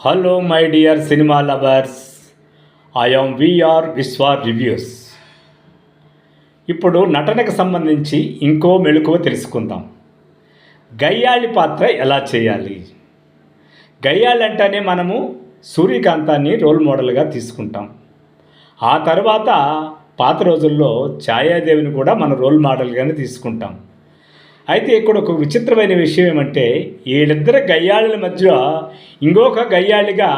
Hello my dear cinema lovers I'm VR Viswa reviews ఇప్పుడు నటనకు సంబంధించి ఇంకో మెళుకువ తెలుసుకుందాం. గయ్యాళి పాత్ర ఎలా చేయాలి? గయ్యాళి అంటేనే మనము సూర్యకాంతాన్ని రోల్ మోడల్గా తీసుకుంటాం. ఆ తర్వాత పాత రోజుల్లో ఛాయాదేవిని కూడా మన రోల్ మోడల్గానే తీసుకుంటాం. అయితే ఇక్కడ ఒక విచిత్రమైన విషయం ఏమంటే వీళ్ళిద్దరు గయ్యాళ్ళ మధ్య ఇంకొక గయ్యాళిగా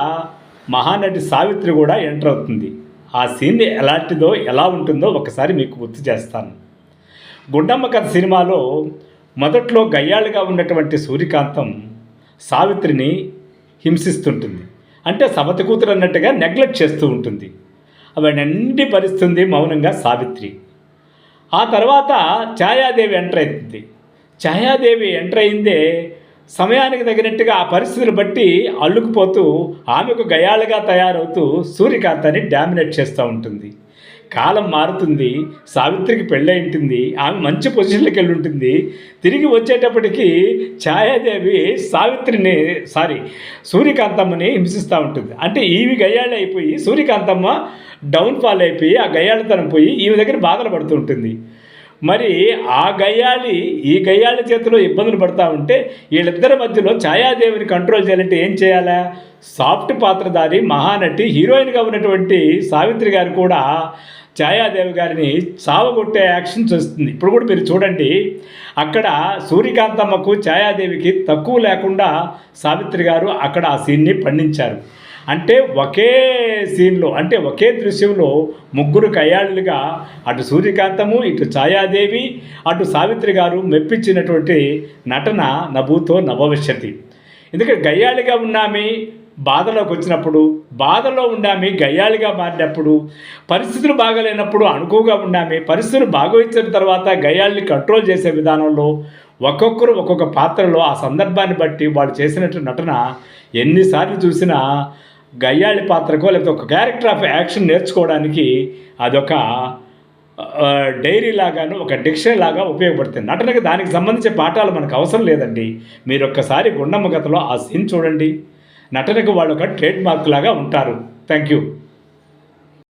మహానటి సావిత్రి కూడా ఎంటర్ అవుతుంది. ఆ సీన్ ఎలాంటిదో ఎలా ఉంటుందో ఒకసారి మీకు గుర్తు చేస్తాను. గుండమ్మ కథ సినిమాలో మొదట్లో గయ్యాళిగా ఉన్నటువంటి సూర్యకాంతం సావిత్రిని హింసిస్తుంటుంది. అంటే సమత కూతురు అన్నట్టుగా నెగ్లెక్ట్ చేస్తూ ఉంటుంది. అవన్నీ భరిస్తుంది మౌనంగా సావిత్రి. ఆ తర్వాత ఛాయాదేవి ఎంటర్ అవుతుంది. ఛాయాదేవి ఎంటర్ అయిందే సమయానికి తగినట్టుగా ఆ పరిస్థితులు బట్టి అల్లుకుపోతూ ఆమెకు గయాలుగా తయారవుతూ సూర్యకాంతాన్ని డామినేట్ చేస్తూ ఉంటుంది. కాలం మారుతుంది సావిత్రికి పెళ్ళై ఉంటుంది ఆమె మంచి పొజిషన్లోకి వెళ్ళి ఉంటుంది తిరిగి వచ్చేటప్పటికి ఛాయాదేవి సావిత్రిని సారీ సూర్యకాంతమ్మని హింసిస్తూ ఉంటుంది. అంటే ఈవి గయ్యాళ్ళు అయిపోయి సూర్యకాంతమ్మ డౌన్ఫాల్ అయిపోయి ఆ గయ్యాళ్ళతనం పోయి ఈమె దగ్గర బాధలు పడుతూ ఉంటుంది. మరి ఆ గయ్యాళి ఈ గయ్యాళి చేతిలో ఇబ్బందులు పడతా ఉంటే వీళ్ళిద్దరి మధ్యలో ఛాయాదేవిని కంట్రోల్ చేయాలంటే ఏం చేయాలా? సాఫ్ట్ పాత్రధారి మహానటి హీరోయిన్గా ఉన్నటువంటి సావిత్రి గారు కూడా ఛాయాదేవి గారిని సావగొట్టే యాక్షన్ చేస్తుంది. ఇప్పుడు కూడా మీరు చూడండి అక్కడ సూర్యకాంతమ్మకు ఛాయాదేవికి తక్కువ లేకుండా సావిత్రి గారు అక్కడ ఆ సీన్ని పండించారు. అంటే ఒకే సీన్లో అంటే ఒకే దృశ్యంలో ముగ్గురు కయ్యాళ్ళుగా అటు సూర్యకాంతము ఇటు ఛాయాదేవి అటు సావిత్రి గారు మెప్పించినటువంటి నటన నభూతో నభవిష్యతి ఎందుకంటే గయ్యాళిగా ఉన్నామే బాధలోకి వచ్చినప్పుడు బాధలో ఉండామి గయ్యాళిగా మారినప్పుడు పరిస్థితులు బాగలేనప్పుడు అణుకుగా ఉండామి పరిస్థితులు బాగోచ్చిన తర్వాత గయ్యాళ్ళని కంట్రోల్ చేసే విధానంలో ఒక్కొక్కరు ఒక్కొక్క పాత్రలో ఆ సందర్భాన్ని బట్టి వాళ్ళు చేసినట్టు నటన ఎన్నిసార్లు చూసినా గయ్యాళి పాత్రకో లేకపోతే ఒక క్యారెక్టర్ ఆఫ్ యాక్షన్ నేర్చుకోవడానికి అదొక డైరీ లాగాను ఒక డిక్షనరీ లాగా ఉపయోగపడుతుంది. నటనకి దానికి సంబంధించిన పాఠాలు మనకు అవసరం లేదండి. మీరు ఒక్కసారి గుండమ్మ కథలో ఆ సీన్ చూడండి. నటనకు వాళ్ళు ఒక ట్రేడ్ మార్క్ లాగా ఉంటారు. Thank you